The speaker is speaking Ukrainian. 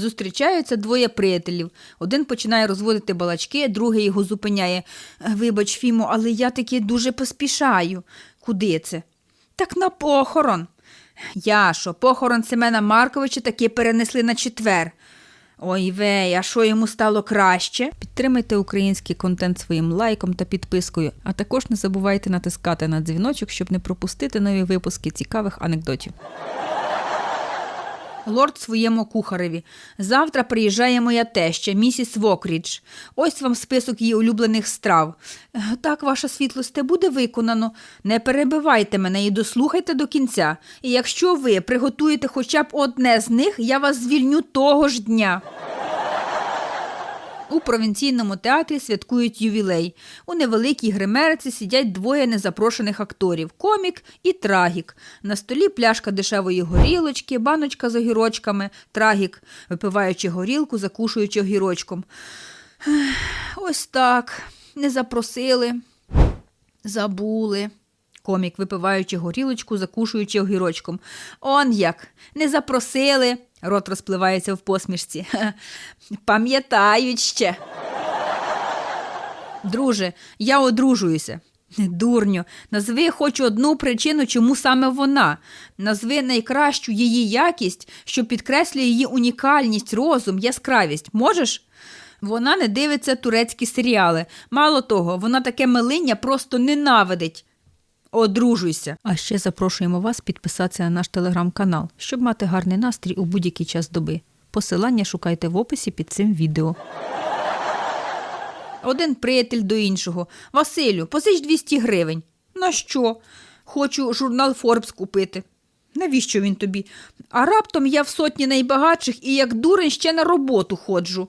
Зустрічаються двоє приятелів. Один починає розводити балачки, другий його зупиняє. Вибач, Фімо, але я таки дуже поспішаю. Куди це? Так на похорон. Яшо, похорон Семена Марковича таки перенесли на четвер. Ой вей, а що йому стало краще? Підтримайте український контент своїм лайком та підпискою, а також не забувайте натискати на дзвіночок, щоб не пропустити нові випуски цікавих анекдотів. Лорд своєму кухареві. Завтра приїжджає моя теща, місіс Вокрідж. Ось вам список її улюблених страв. «Е, Так, ваша світлосте, буде виконано. Не перебивайте мене і дослухайте до кінця. І якщо ви приготуєте хоча б одне з них, я вас звільню того ж дня. У провінційному театрі святкують ювілей. У невеликій гримерці сидять двоє незапрошених акторів комік і трагік. На столі пляшка дешевої горілочки, баночка з огірочками, трагік, випиваючи горілку, закушуючи огірочком. Ось так. Не запросили, забули. Комік, випиваючи горілочку, закушуючи огірочком. Он як, не запросили. Рот розпливається в посмішці. Пам'ятають ще. Друже, я одружуюся. Дурню, назви хоч одну причину, чому саме вона. Назви найкращу її якість, що підкреслює її унікальність, розум, яскравість. Можеш? Вона не дивиться турецькі серіали. Мало того, вона таке милиння просто ненавидить. Одружуйся. А ще запрошуємо вас підписатися на наш телеграм-канал, щоб мати гарний настрій у будь-який час доби. Посилання шукайте в описі під цим відео. Один приятель до іншого. Василю, позич 200 гривень. На що? Хочу журнал Форбс купити. Навіщо він тобі? А раптом я в сотні найбагатших і як дурень ще на роботу ходжу.